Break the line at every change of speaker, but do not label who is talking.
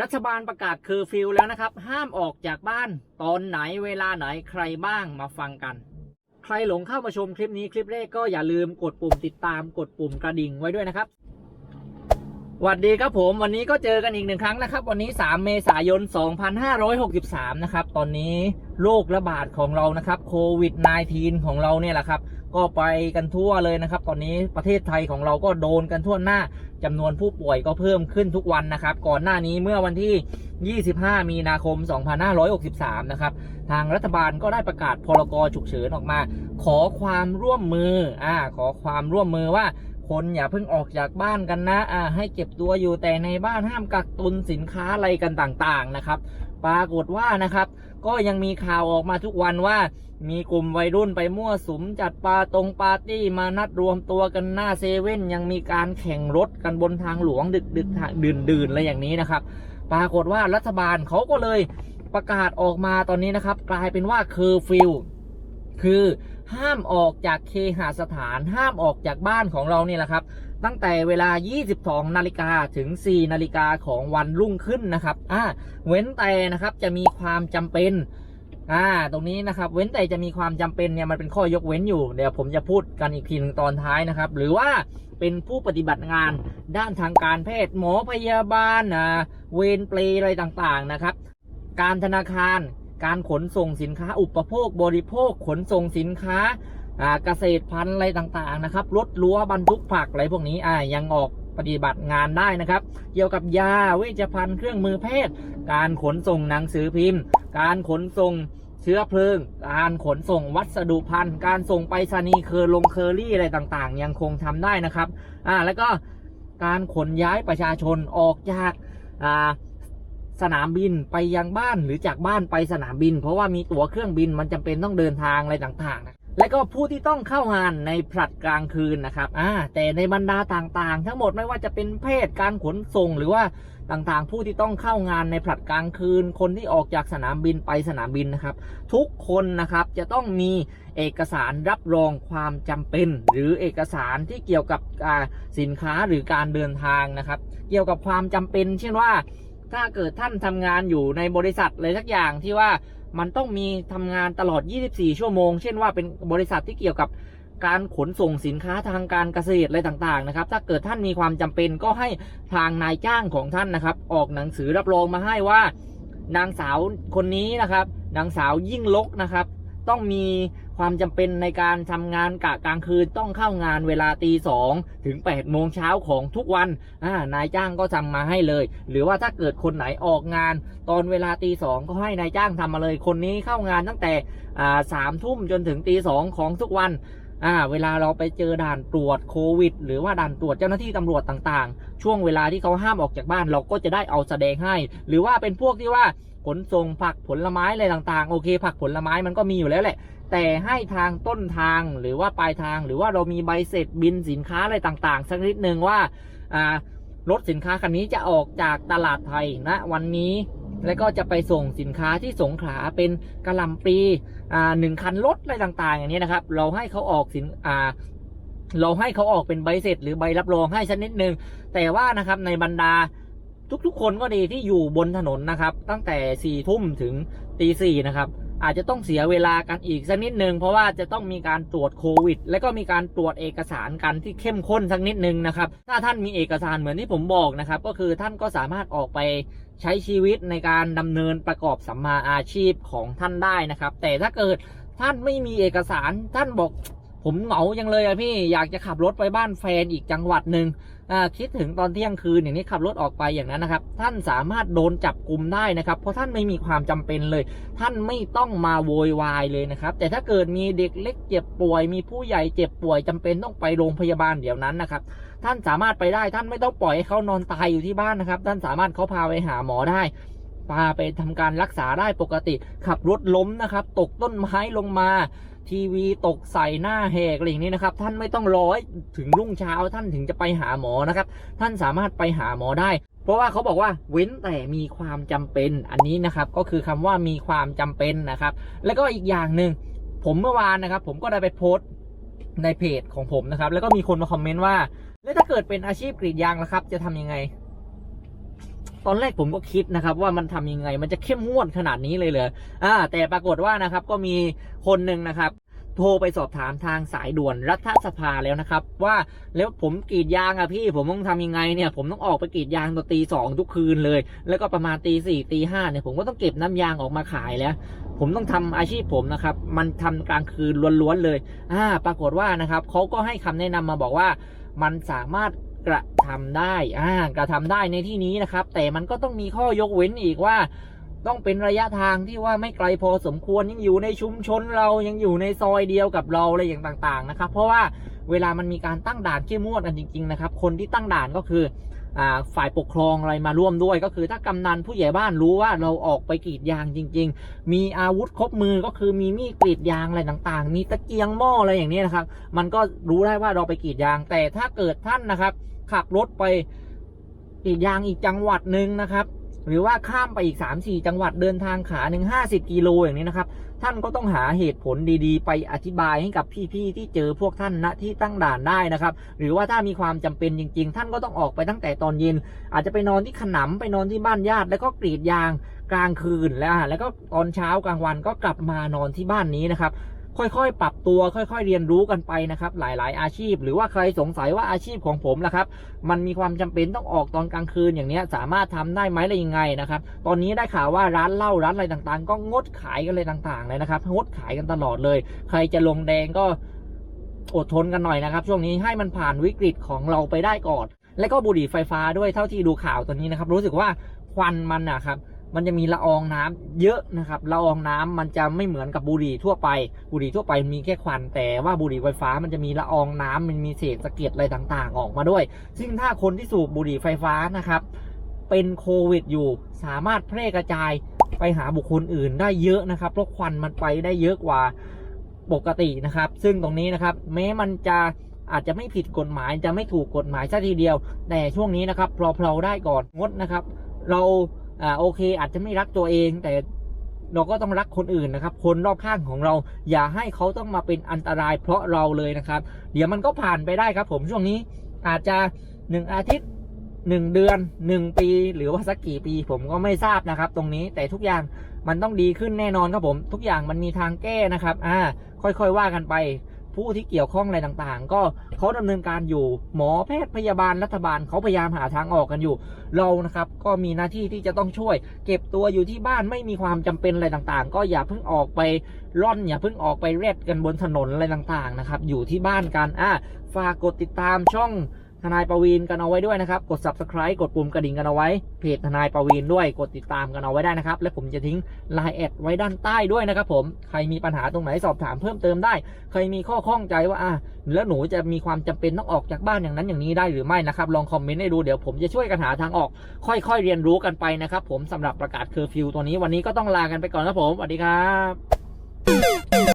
รัฐบาลประกาศเคอร์ฟิวแล้วนะครับ ห้ามออกจากบ้านตอนไหนเวลาไหนใครบ้างมาฟังกัน ใครหลงเข้ามาชมคลิปนี้คลิปแรกก็อย่าลืมกดปุ่มติดตามกดปุ่มกระดิ่งไว้ด้วยนะครับ วัสดีครับผมวันนี้ก็เจอกันอีกหนึ่งครั้งนะครับ วันนี้ 3 เมษายน 2563 นะครับ ตอนนี้โรคระบาดของเรานะครับโควิด -19 ของเราเนี่ยแหละครับ ก็ไปกันทั่วเลยนะครับ ตอนนี้ประเทศไทยของเราก็โดนกันทั่วหน้าจำนวนผู้ป่วยก็เพิ่มขึ้นทุกวันนะครับ ก่อนหน้านี้เมื่อวันที่ 25 มีนาคม 2563 นะครับ ทางรัฐบาลก็ได้ประกาศพรกฉุกเฉินออกมา ขอความร่วมมืออ่าขอความร่วมมือว่า คนอย่าเพิ่งออกจากบ้านกันนะอ่าให้เก็บตัวอยู่แต่ในบ้านห้ามกักตุนสินค้าอะไรกันต่างๆนะครับ ปรากฏว่านะครับ ก็ยังมีข่าวออกมาทุกวันว่า มีกลุ่มวัยรุ่นไปมั่วสุมจัดปาตรงปาร์ตี้มานัดรวมตัวกันหน้าเซเว่นยังมีการแข่งรถกันบนทางหลวงดึกดึกทางดื่นดื่นอะไรอย่างนี้นะครับ ปรากฏว่ารัฐบาลเขาก็เลยประกาศออกมาตอนนี้นะครับ กลายเป็นว่าเคอร์ฟิวคือ ห้ามออกจากเคหสถาน ห้ามออกจากบ้านของเราเนี่ยแหละครับ ตั้งแต่เวลา 22 นาฬิกาถึง 4 นาฬิกาของวันรุ่งขึ้นนะครับอ่าเว้นแต่นะครับจะมีความจำเป็นอ่าตรงนี้นะครับเว้นแต่จะมีความจำเป็นเนี่ยมันเป็นข้อยกเว้นอยู่เดี๋ยวผมจะพูดกันอีกทีนึงตอนท้ายนะครับ หรือว่าเป็นผู้ปฏิบัติงานด้านทางการแพทย์หมอพยาบาลอ่าเวรเปลอะไรต่างๆนะครับ การธนาคาร การขนส่งสินค้าอุปโภคบริโภคขนส่งสินค้าเกษตรพันธุ์อะไรต่างๆนะครับรถรั้วบรรทุกผักอะไรพวกนี้อ่ายังออกปฏิบัติงานได้นะครับ เกี่ยวกับยาเวชภัณฑ์เครื่องมือแพทย์ การขนส่งหนังสือพิมพ์ การขนส่งเชื้อเพลิง การขนส่งวัสดุพันธุ์การส่งไปรษณีย์เคอร์ลงเคอรี่อะไรต่างๆ ยังคงทำได้นะครับอ่าแล้วก็การขนย้ายประชาชนออกจากอ่า สนามบินไปยังบ้านหรือจากบ้านไปสนามบิน เพราะว่ามีตั๋วเครื่องบินมันจำเป็นต้องเดินทางอะไรต่างๆนะและก็ผู้ที่ต้องเข้างานในผลัดกลางคืนนะครับอ่าแต่ในบรรดาต่างๆ ทั้งหมดไม่ว่าจะเป็นเพศการขนส่งหรือว่าต่างๆ ผู้ที่ต้องเข้างานในผลัดกลางคืน คนที่ออกจากสนามบินไปสนามบินนะครับ ทุกคนนะครับจะต้องมีเอกสารรับรองความจำเป็น หรือเอกสารที่เกี่ยวกับสินค้าหรือการเดินทางนะครับ เกี่ยวกับความจำเป็น เช่นว่า ถ้าเกิดท่านทำงานอยู่ในบริษัทอะไรสักอย่างที่ว่ามันต้องมีทำงานตลอด 24 ชั่วโมง เช่นว่าเป็นบริษัทที่เกี่ยวกับการขนส่งสินค้าทางการเกษตรอะไรต่างๆนะครับ ถ้าเกิดท่านมีความจำเป็นก็ให้ทางนายจ้างของท่านนะครับ ออกหนังสือรับรองมาให้ว่า นางสาวคนนี้นะครับ นางสาวยิ่งลกนะครับ ต้องมี ความจำเป็นในการทำงานกะกลางคืนต้องเข้างานเวลาตีสองถึง8ปดโมงเช้าของทุกวันนายจ้างก็ทำมาให้เลย หรือว่าถ้าเกิดคนไหนออกงาน ตอนเวลาตีสองก็ให้นายจ้างทำมาเลย คนนี้เข้างานตั้งแต่สามทุ่มจนถึงตีสองของทุกวัน อ่าเวลาเราไปเจอด่านตรวจโควิด หรือว่าด่านตรวจเจ้าหน้าที่ตำรวจต่างๆ ช่วงเวลาที่เขาห้ามออกจากบ้านเราก็จะได้เอาแสดงให้ หรือว่าเป็นพวกที่ว่าขนส่งผักผลไม้อะไรต่างๆ โอเค ผักผลไม้มันก็มีอยู่แล้วแหละ แต่ให้ทางต้นทางหรือว่าปลายทาง หรือว่าเรามีใบเสร็จบินสินค้าอะไรต่างๆ สักนิดหนึ่งว่าอ่ารถสินค้าคันนี้จะออกจากตลาดไทยณวันนี้ แล้วก็จะไปส่งสินค้าที่สงขลาเป็นกระลำปีอ่าหนึ่งคันรถอะไรต่างๆ อย่างนี้นะครับ เราให้เขาออกสินอ่าเราให้เขาออกเป็นใบเสร็จ หรือใบรับรองให้สักนิดนึงแต่ว่านะครับในบรรดาทุกๆ คนก็ดีที่อยู่บนถนนนะครับ ตั้งแต่สี่ทุ่มถึงตีสี่นะครับ อาจจะต้องเสียเวลากันอีกสักนิดนึงเพราะว่าจะต้องมีการตรวจโควิด และก็มีการตรวจเอกสารกันที่เข้มข้นสักนิดนึงนะครับ ถ้าท่านมีเอกสารเหมือนที่ผมบอกนะครับ ก็คือท่านก็สามารถออกไปใช้ชีวิตในการดำเนินประกอบสัมมาอาชีพของท่านได้นะครับ แต่ถ้าเกิดท่านไม่มีเอกสารท่านบอก ผมเหงาจังเลยอะพี่อยากจะขับรถไปบ้านแฟนอีกจังหวัดหนึ่งคิดถึงตอนเที่ยงคืนอย่างนี้ขับรถออกไปอย่างนั้นนะครับ ท่านสามารถโดนจับกลุ่มได้นะครับ เพราะท่านไม่มีความจำเป็นเลย ท่านไม่ต้องมาโวยวายเลยนะครับ แต่ถ้าเกิดมีเด็กเล็กเจ็บป่วย มีผู้ใหญ่เจ็บป่วยจำเป็นต้องไปโรงพยาบาลเดี๋ยวนั้นนะครับ ท่านสามารถไปได้ท่านไม่ต้องปล่อยให้เขานอนตายอยู่ที่บ้านนะครับ ท่านสามารถเขาพาไปหาหมอได้พาไปทำการรักษาได้ปกติ ขับรถล้มนะครับ ตกต้นไม้ลงมา ทีวีตกใส่หน้าแหกอะไรอย่างนี้นะครับ ท่านไม่ต้องรอถึงรุ่งเช้าท่านถึงจะไปหาหมอนะครับ ท่านสามารถไปหาหมอได้ เพราะว่าเขาบอกว่าเว้นแต่มีความจำเป็นอันนี้นะครับก็คือคำว่ามีความจำเป็นนะครับ แล้วก็อีกอย่างหนึ่งผมเมื่อวานนะครับ ผมก็ได้ไปโพสต์ในเพจของผมนะครับ แล้วก็มีคนมาคอมเมนต์ว่า แล้วถ้าเกิดเป็นอาชีพกรีดยางล่ะครับ จะทำยังไง ตอนแรกผมก็คิดนะครับว่ามันทำยังไง มันจะเข้มงวดขนาดนี้เลยเหรออ่า แต่ปรากฏว่านะครับก็มีคนหนึ่งนะครับโทรไปสอบถามทางสายด่วนรัฐสภาแล้วนะครับ ว่าแล้วผมกรีดยางอะพี่ผมต้องทำยังไงเนี่ย ผมต้องออกไปกรีดยางตอนตีสองทุกคืนเลย แล้วก็ประมาณตีสี่ตีห้าเนี่ยผมก็ต้องเก็บน้ำยางออกมาขายแล้ว ผมต้องทำอาชีพผมนะครับ มันทำกลางคืนล้วนๆเลยอ่าปรากฏว่านะครับเขาก็ให้คำแนะนำมาบอกว่ามันสามารถ กระทำได้อ่ากระทำได้ในที่นี้นะครับ แต่มันก็ต้องมีข้อยกเว้นอีกว่า ต้องเป็นระยะทางที่ว่าไม่ไกลพอสมควรยังอยู่ในชุมชนเรายังอยู่ในซอยเดียวกับเราอะไรอย่างต่างๆนะครับ เพราะว่าเวลามันมีการตั้งด่านเข้มงวดกันจริง ๆ นะครับ คนที่ตั้งด่านก็คืออ่าฝ่ายปกครองอะไรมาร่วมด้วย ก็คือถ้ากำนันผู้ใหญ่บ้านรู้ว่าเราออกไปกรีดยางจริง ๆ มีอาวุธครบมือก็คือมีมีดกรีดยางอะไรต่างๆ มีตะเกียงหม้ออะไรอย่างนี้นะครับ มันก็รู้ได้ว่าเราไปกรีดยางแต่ถ้าเกิดท่านนะครับ ขับรถไปกรีดยางอีกจังหวัดหนึ่งนะครับ หรือว่าข้ามไปอีก 3 4 จังหวัดเดินทางขาหนึ่ง50กิโลอย่างนี้นะครับ ท่านก็ต้องหาเหตุผลดีๆ ไปอธิบายให้กับพี่ๆที่เจอพวกท่านณที่ตั้งด่านได้นะครับ หรือว่าถ้ามีความจำเป็นจริง ๆ ท่านก็ต้องออกไปตั้งแต่ตอนเย็น อาจจะไปนอนที่ขนำไปนอนที่บ้านญาติแล้วก็กรีดยางกลางคืนแล้วอะแล้วก็ตอนเช้ากลางวันก็กลับมานอนที่บ้านนี้นะครับ ค่อยๆ ปรับตัวค่อย ๆ เรียนรู้กันไปนะครับ หลายๆ อาชีพ หรือว่าใครสงสัยว่าอาชีพของผมล่ะครับ มันมีความจำเป็นต้องออกตอนกลางคืนอย่างเนี้ยสามารถทำได้ไหมอะไรยังไงนะครับ ตอนนี้ได้ข่าวว่าร้านเหล้าร้านอะไรต่างๆ ก็งดขายกันเลยต่างๆ เลยนะครับงดขายกันตลอดเลย ใครจะลงแดงก็อดทนกันหน่อยนะครับ ช่วงนี้ให้มันผ่านวิกฤตของเราไปได้ก่อน และก็บุหรี่ไฟฟ้าด้วยเท่าที่ดูข่าวตัวนี้นะครับ รู้สึกว่าควันมันนะครับ มันจะมีละอองน้ำเยอะนะครับละอองน้ำมันจะไม่เหมือนกับบุหรี่ทั่วไป บุหรี่ทั่วไปมีแค่ควัน แต่ว่าบุหรี่ไฟฟ้ามันจะมีละอองน้ำมันมีเศษสะเก็ดอะไรต่างๆ ออกมาด้วย ซึ่งถ้าคนที่สูบบุหรี่ไฟฟ้านะครับ เป็นโควิดอยู่สามารถแพร่กระจายไปหาบุคคลอื่นได้เยอะนะครับเพราะควันมันไปได้เยอะกว่าปกตินะครับ ซึ่งตรงนี้นะครับ แม้มันจะอาจจะไม่ผิดกฎหมายจะไม่ถูกกฎหมายซะทีเดียว แต่ช่วงนี้นะครับเพลาๆได้ก่อนงดนะครับ เรา อ่าโอเค อาจจะไม่รักตัวเอง แต่เราก็ต้องรักคนอื่นนะครับ คนรอบข้างของเรา อย่าให้เขาต้องมาเป็นอันตรายเพราะเราเลยนะครับ เดี๋ยวมันก็ผ่านไปได้ครับผมช่วงนี้อาจจะหนึ่งอาทิตย์หนึ่งเดือนหนึ่งปี หรือว่าสักกี่ปีผมก็ไม่ทราบนะครับ ตรงนี้แต่ทุกอย่างมันต้องดีขึ้นแน่นอนครับผม ทุกอย่างมันมีทางแก้นะครับ อ่า ค่อยๆว่ากันไป ผู้ที่เกี่ยวข้องอะไรต่างๆ ก็เขาดำเนินการอยู่หมอแพทย์พยาบาลรัฐบาลเขาพยายามหาทางออกกันอยู่ เรานะครับก็มีหน้าที่ที่จะต้องช่วย เก็บตัวอยู่ที่บ้านไม่มีความจำเป็นอะไรต่างๆ ก็อย่าเพิ่งออกไปร่อนอย่าเพิ่งออกไปเร็ดกันบนถนนอะไรต่างๆนะครับอยู่ที่บ้านกันอะฝากกดติดตามช่อง ทนายประวีนกันเอาไว้ด้วยนะครับ กด subscribe กดปุ่มกระดิ่งกันเอาไว้ เพจทนายประวีนด้วย กดติดตามกันเอาไว้ได้นะครับ และผมจะทิ้ง line แอดไว้ด้านใต้ด้วยนะครับผม ใครมีปัญหาตรงไหนสอบถามเพิ่มเติมได้ ใครมีข้อข้องใจว่าอะแล้วหนูจะมีความจำเป็นต้องออกจากบ้านอย่างนั้นอย่างนี้ได้หรือไม่นะครับ ลองคอมเมนต์ให้ดู เดี๋ยวผมจะช่วยกันหาทางออก ค่อยๆเรียนรู้กันไปนะครับ ผมสำหรับประกาศเคอร์ฟิวตัวนี้วันนี้ก็ต้องลากันไปก่อนครับผม สวัสดีครับ